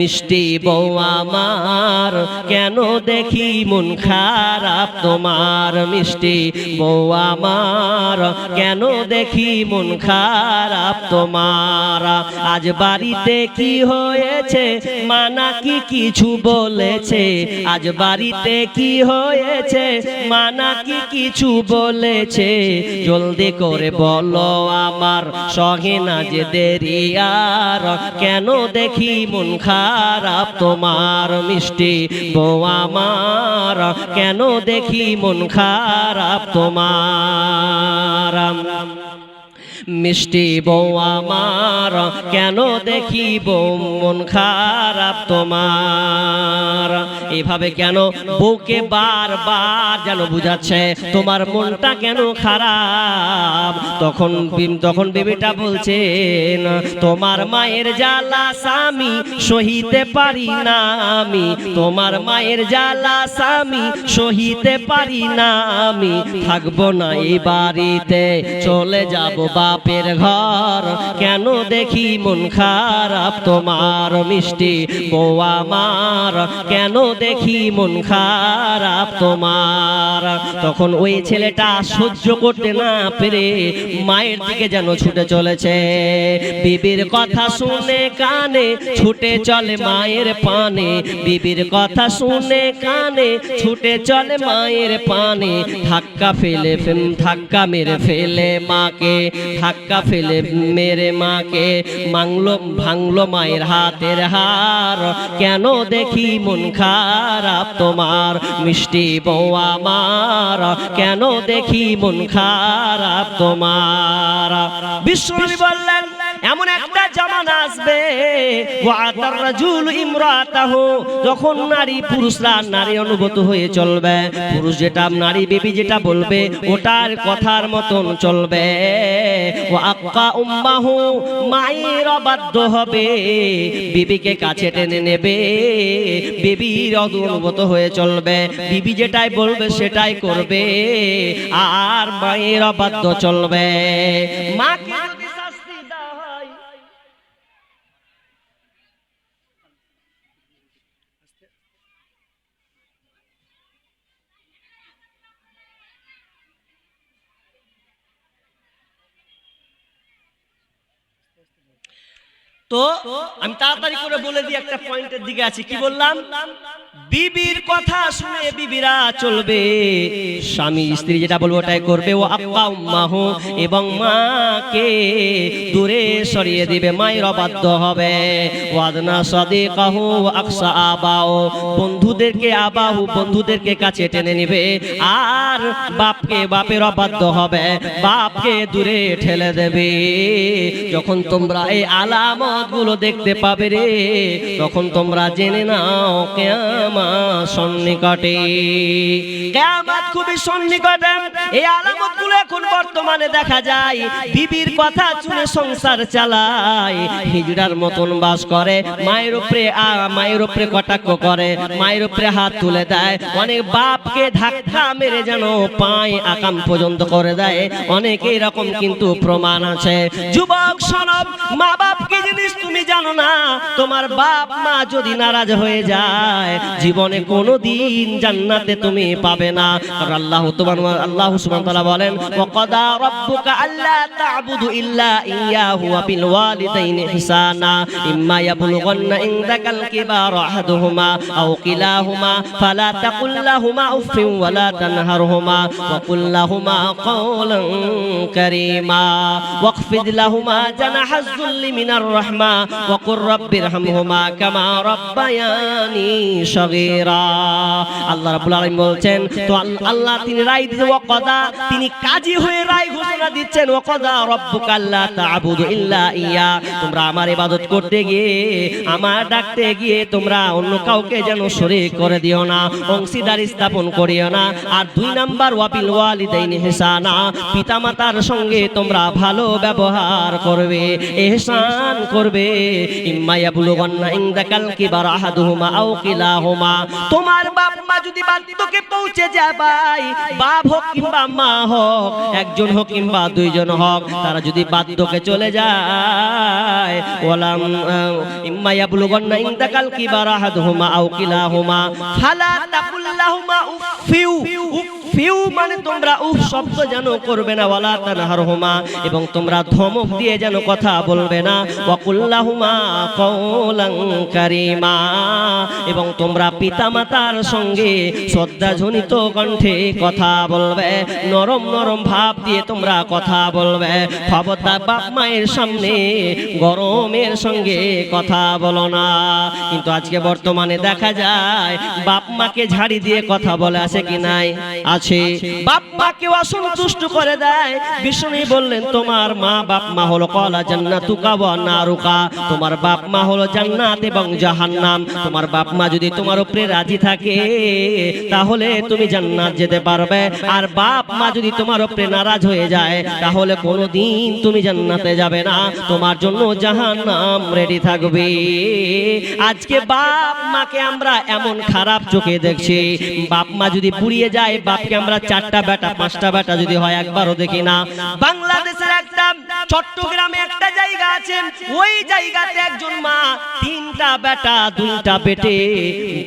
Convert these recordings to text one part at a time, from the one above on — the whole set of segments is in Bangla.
মিষ্টি বউ আমার, কেন দেখি মন খারাপ তোমার? মিষ্টি বউ আমার, কেন দেখি মন খারাপ তোমার? আজ বাড়িতে কি হয়েছে? মানা কি কিছু বলেছে? আজ বাড়িতে কি হয়েছে? মানা কি কিছু বলেছে? জলদি করে বলো আমার, সহে না যে দেরি আর, কেন দেখি মন খারাপ তোমার মিষ্টি বউ আমার। কেন দেখি মন খারাপ তোমার? মিষ্টি বউ আমার, কেন দেখি বউ মন খারাপ তোমার? এভাবে কেন বউকে বারবার যেন বুঝাচ্ছে, তোমার মনটা কেন খারাপ? তখন তখন বেবিটা বলছেন, তোমার মায়ের জ্বালা স্বামী সহিতে পারি না আমি। তোমার মায়ের জ্বালা স্বামী সহিতে পারি না আমি। থাকব না এই বাড়িতে, চলে যাব বাপের ঘর। কেন দেখি মন খারাপ? তোমার মিষ্টি বউ আমার। কেন দেখি মন খারাপ? তোমার। তখন ওই ছেলেটা সহ্য করতে না পেরে মায়ের দিকে যেন ছুটে চলেছে। বিবির কথা শুনে কানে ছুটে চলে মায়ের পানে। বিবির কথা শুনে কানে ছুটে চলে মায়ের পানে। ধাক্কা ফেলে ধাক্কা মেরে ফেলে মাকে। ধাক্কা ফেলে মেরে মাকে, মাংলো ভাঙলো মায়ের হাতের হার। কেন দেখি মন খারাপ তোমার? মিষ্টি বউ আমার, কেন দেখি মন খারাপ তোমার? বিশ্ব বললেন এমন একটা জামানা আসবে ওয়াতার রাজুল ইমরাতাহু যখন নারী পুরুষরা নারী অনুগত হয়ে চলবে পুরুষ যেটা নারী বেবি যেটা বলবে ওটার কথার মতন চলবে। ও আক্কা উম্মাহু মায়ের অবাধ্য হবে বিবিকে কাছে টেনে নেবে বেবির অনুগত হয়ে চলবে বিবি যেটাই বলবে সেটাই করবে আর মায়ের অবাধ্য চলবে। মাকে তো আমি তাড়াতাড়ি করে বলে দিই একটা পয়েন্টের দিকে আছি। কি বললাম? বিবির কথা শুনে বিবিরা চলবে। স্বামী স্ত্রী যেটা বলব ওটাই করবে। ও আব্বা উম্মাহ এবং মাকে দূরে সরিয়ে দিবে। মায়ের অবাধ্য হবে। ওয়াদনা সাদিকাহু আকসা আবাও। বন্ধুদেরকে আবাহু বন্ধুদেরকে কাছে টেনে নেবে। আর বাপকে বাপের অবাধ্য হবে। বাপকে দূরে ঠেলে দেবে। যখন তোমরা এই আলামত গুলো দেখতে পাবে রে। তখন তোমরা জেনে নাও কেমা সন্নিকটে। কেয়ামত খুবই সন্নিকটে। এই আলামতগুলো এখন বর্তমানে দেখা যায়। বিবির কথা শুনে সংসার চালায়। হিজড়ার মতন বাস করে মায়ের উপরে আ মায়ের উপরে কটাক্ষ করে মায়ের উপরে হাত তুলে দেয়। অনেক বাপকে ধাক্কা মেরে যেন পায় আকাম পর্যন্ত করে দেয়। অনেক এরকম কিন্তু প্রমাণ আছে। যুবক সনব মা বাপকে জিনিস তুমি জানো না তোমার বাপ মা যদি নারাজ হয়ে যায় জীবনে কোনো দিন জান্নাতে তুমি পাবে না কারণ আল্লাহ তোমার আল্লাহ সুবহানাহু ওয়া তাআলা বলেন ওয়া কাদা রাব্বুকা আল্লা তা'বুদু ইল্লা ইয়াহু ওয়া বিল ওয়ালিদাইনি ইহসানা ইম্মা ইয়াবলুগান্না ইনদাকাল কিবারা আহাদুহুমা আও কিলাহুমা ফালা তাকুল লাহুমা উফিন ওয়া লা তানহারহুমা ওয়া কুল লাহুমা قولا كريما واخفض لهما جناح الذل من রহিমা ওয়াকুর রব্বির হামহুমা কামা রব্বায়ানি সগীরা। আল্লাহ রাব্বুল আলামিন বলছেন, তো আল্লাহ তিনি রায় দিতে ওয়াকাদা, তিনি কাজী হয়ে রায় ঘোষণা দিচ্ছেন, ওয়াকাদা রব্বুকা আল্লা তা'বুদু ইল্লা ইয়া। তোমরা আমার ইবাদত করতে গিয়ে, আমার ডাকতে গিয়ে তোমরা অন্য কাউকে যেন শরীক করে দিও না, অংশীদার স্থাপন করিও না। আর দুই নাম্বার, ওয়াবিল ওয়ালিদাইন হিসানা পিতামাতার সঙ্গে তোমরা ভালো ব্যবহার করবে, এহসান করবে। করবে। আহাদুহুমা আও কিলাহুমা। তোমার বাপ মা যদি বার্ধক্যে পৌঁছে যায় ভাই বাপ হোক কিংবা মা হোক, একজন হোক কিংবা দুইজন হোক, তারা যদি বার্ধক্যে চলে যায়, ওয়ালাম ইম্মা ইয়াবলুগান্না ইনদাকাল কিবার আহাদুহুমা আও কিলাহুমা। ফালা তাকুল্লাহুমা উফিউ উফিউ মানে তোমরা উফ শব্দ যেন করবে না, ওয়ালা তানহারহুমা। এবং তোমরা ধমক দিয়ে যেন কথা বলবে না। এবং তোমরা পিতামাতার সঙ্গে শ্রদ্ধাজনিত কণ্ঠে কথা বলবে, নরম নরম ভাব দিয়ে তোমরা কথা বলবে। খবরদার বাপ মায়ের সামনে গরমের সঙ্গে কথা বলো না। কিন্তু আজকে বর্তমানে দেখা যায়, বাপ মাকে ঝাড়ি দিয়ে কথা বলে আছে কি নাই? আছে। বাপ মাকে অসন্তুষ্ট করে দেয়। বিষ্ণু বললেন, তোমার মা বাপ মা হলো কলা জান্নাতুকা ওয়া নারুকা তোমার বাপ মা হলো জান্নাত এবং জাহান্নাম। তোমার বাপ মা যদি তোমার উপরে রাজি থাকে, তাহলে তুমি জান্নাত যেতে পারবে। আর বাপ মা যদি তোমার উপরে নারাজ হয়ে যায়, তাহলে কোনোদিন তুমি জান্নাতে যাবে না। তোমার জন্য জাহান্নাম রেডি থাকবে। আজকে বাপ মাকে আমরা এমন খারাপ চোখে দেখছি। বাপ মা যদি পুড়িয়ে যায়, বাপকে আমরা চারটা বেটা, পাঁচটা বেটা যদি হয়, একবারও দেখি না। বাংলাদেশের একটা, চট্টগ্রামে একটা জায়গা আছে, ওই জায়গাতে একজন মা, তিনটা বেটা, দুইটা বেটে,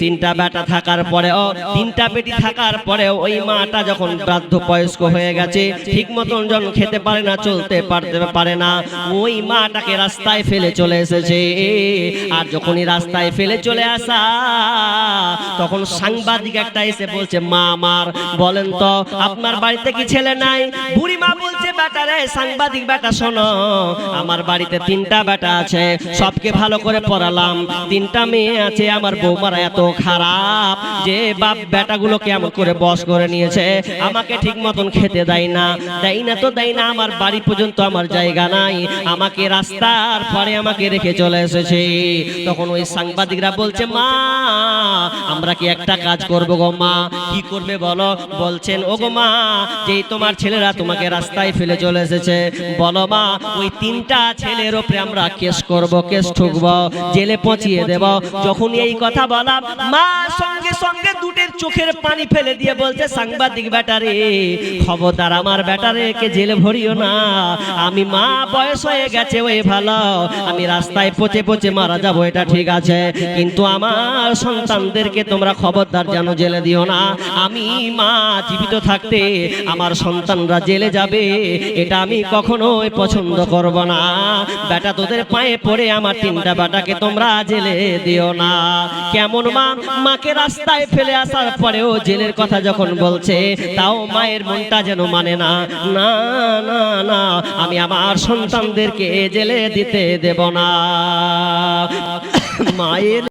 তিনটা বেটা থাকার পরেও, তিনটা বেটি থাকার পরে ওই মাটা যখন বৃদ্ধ বয়স্ক হয়ে গেছে, ঠিক মতন যখন খেতে পারে না, চলতে পারতে পারে না, ওই মাটাকে রাস্তায় ফেলে চলে এসেছে। আর যখনই রাস্তায় ফেলে চলে আসা, তখন সাংবাদিক একটা এসে বলছে, মা আমার, বলেন তো, আপনার বাড়িতে কি ছেলে নাই? বুড়ি মা বলছে, বেটা রে, সাংবাদিক বেটা, শোনো, আমার বাড়িতে তিনটা বেটা আছে, সবকে ভালো করে পড়ালাম। তিনটা মেয়ে আছে, আমার বৌমারা এত খারাপ যে বাপ বেটাগুলো কেমন করে বস করে নিয়েছে। আমাকে ঠিক মতন খেতে দেয় না। দেয় না তো দেয় না, আমার বাড়ি পর্যন্ত আমার জায়গা নাই। আমাকে রাস্তার পরে আমাকে রেখে চলে এসেছে। তখন ওই সাংবাদিকরা বলছে, মা আমরা কি একটা কাজ করব গো মা? কি করবে বলো? বলছেন ও গো মা, যেই তোমার ছেলেরা তোমাকে রাস্তায় ফেলে চলে এসেছে, বলো মা, ওই তিনটা ছেলের ওপরে আমরা কেস করব, কেস ঠুকবো, জেলে পচিয়ে দেব। যখন এই কথা বলা, মা সঙ্গে সঙ্গে দুটের চোখের পানি ফেলে দিয়ে বলছে, সাংবাদিক ব্যাটারে, খবরদার আমার ব্যাটারে কে জেলে ভরিও না। আমি মা বয়স হয়ে গেছে, ওই ভালো। আমি রাস্তায় পচে পচে মারা যাব, এটা ঠিক আছে। কিন্তু আমার সন্তানদেরকে তোমরা খবরদার যেন জেলে দিও না। আমি মা জীবিত থাকতে আমার সন্তানরা জেলে যাবে, এটা আমি কখনোই পছন্দ করব না। বেটা, তোদের পায়ে পড়ে আমার তিনটা বেটাকে তোমরা জেলে দিও না। কেমন মা? মাকে রাস্তায় ফেলে আসার পরেও জেলের কথা যখন বলছে, তাও মায়ের মনটা যেন মানে না। না না না, আমি আমার সন্তানদেরকে জেলে দিতে দেব না। মায়ের